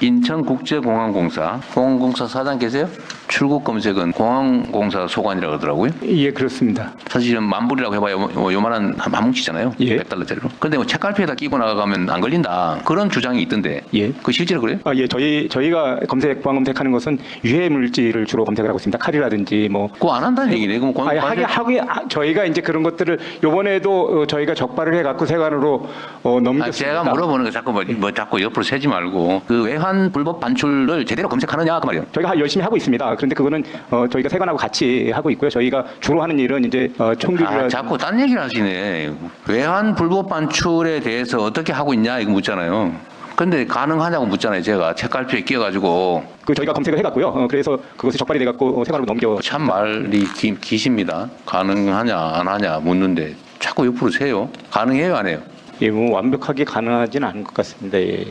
인천국제공항공사 공항공사 사장 계세요? 출국 검색은 공항공사 소관이라고 하더라고요. 예, 그렇습니다. 사실은 만불이라고 해봐야 요, 요- 요만한 한, 한 뭉치잖아요. 예. 100달러짜리로. 근데 뭐 책갈피에다 끼고 나가면 안 걸린다. 그런 주장이 있던데. 예. 그 실제로 그래요? 아, 예, 저희 저희가 검색 보안 검색하는 것은 유해 물질을 주로 검색을 하고 있습니다. 칼이라든지 뭐 그거 안 한다는 얘기네. 그럼 공, 아니, 하게 하게 하- 저희가 이제 그런 것들을 요번에도 어, 저희가 적발을 해 갖고 세관으로 어, 아, 넘겼습니다. 제가 물어보는 거 자꾸 뭐, 뭐 자꾸 옆으로 세지 말고 그 외환 불법 반출을 제대로 검색하느냐 그 말이에요. 저희가 열심히 하고 있습니다. 그런데 그거는 어, 저희가 세관하고 같이 하고 있고요. 저희가 주로 하는 일은 이제 어, 총규라 아, 자꾸 딴 얘기를 하시네. 외환 불법 반출에 대해서 어떻게 하고 있냐 이거 묻잖아요. 근데 가능하냐고 묻잖아요. 제가 책갈피에 끼어가지고 그 저희가 검색을 해갖고요. 어, 그래서 그것이 적발이 돼갖고 어, 세관으로 넘겨. 참 말이 기, 기십니다. 가능하냐 안 하냐 묻는데 자꾸 옆으로 세요. 가능해요 안 해요? 예, 뭐 완벽하게 가능하지는 않은 것 같습니다. 예.